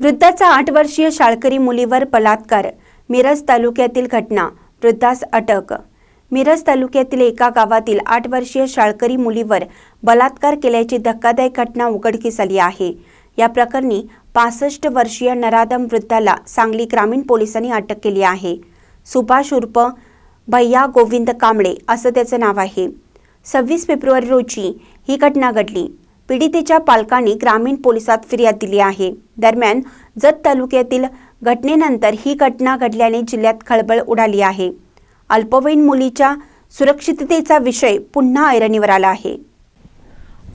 वृद्धाचा आठ वर्षीय शाळकरी मुलीवर बलात्कार. मिरज तालुक्यातील घटना. वृद्धास अटक. मिरज तालुक्यातील एका गावातील आठ वर्षीय शाळकरी मुलीवर बलात्कार केल्याची धक्कादायक घटना उघडकीस आली आहे. या प्रकरणी पासष्ट वर्षीय नराधम वृद्धाला सांगली ग्रामीण पोलिसांनी अटक केली आहे. सुभाष उर्फ भैया गोविंद कांबळे असं त्याचं नाव आहे. सव्वीस फेब्रुवारी रोजी ही घटना घडली. पीडितेच्या पालकांनी ग्रामीण पोलिसात फिर्याद दिली आहे. दरम्यान जत तालुक्यातील घटनेनंतर ही घटना घडल्याने जिल्ह्यात खळबळ उडाली आहे. अल्पवयीन मुलीच्या सुरक्षिततेचा विषय पुन्हा ऐरणीवर आला आहे.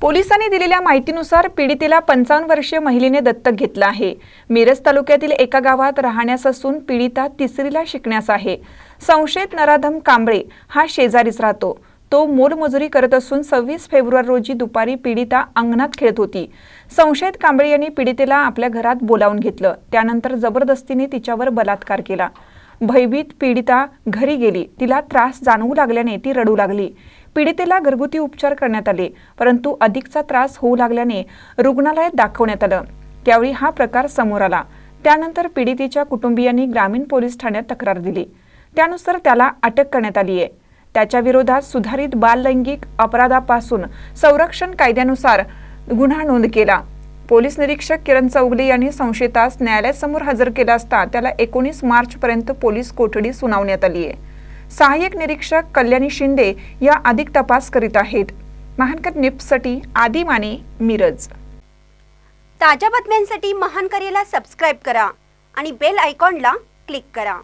पोलिसांनी दिलेल्या माहितीनुसार पीडितेला पंचावन्न वर्षीय महिलेने दत्तक घेतलं आहे. मिरज तालुक्यातील एका गावात राहण्यास असून पीडिता तिसरीला शिकण्यास आहे. संशयित नराधम कांबळे हा शेजारीच राहतो. तो मोलमजुरी करत असून सव्वीस फेब्रुवारी रोजी दुपारी पीडिता अंगणात खेळत होती. संशयित कांबळे यांनी पीडितेला आपल्या घरात बोलावून घेतलं. त्यानंतर जबरदस्तीने तिच्यावर बलात्कार केला. भयभीत पीडिता घरी गेली. तिला त्रास जाणवू लागल्याने ती रडू लागली. पीडितेला घरगुती उपचार करण्यात आले परंतु अधिकचा त्रास होऊ लागल्याने रुग्णालयात दाखवण्यात आलं. त्यावेळी हा प्रकार समोर आला. त्यानंतर पीडितेच्या कुटुंबियांनी ग्रामीण पोलीस ठाण्यात तक्रार दिली. त्यानुसार त्याला अटक करण्यात आली आहे त्याच्या विरोधात सुधारित बाललैंगिक अपराधापासून संरक्षण कायद्यानुसार गुन्हा नोंद केला. पोलीस निरीक्षक किरण चौगले यांनी संशयितास न्यायालयासमोर हजर केला असता त्याला एकोणीस मार्च पर्यंत पोलीस कोठडी सुनावण्यात आली आहे सहाय्यक निरीक्षक कल्याणी शिंदे या अधिक तपास करीत आहेत. महानकर निप्ससाठी आदी माने मिरज. ताज्या बातम्यांसाठी महानकरेला सबस्क्राईब करा आणि बेल आयकॉनला क्लिक करा.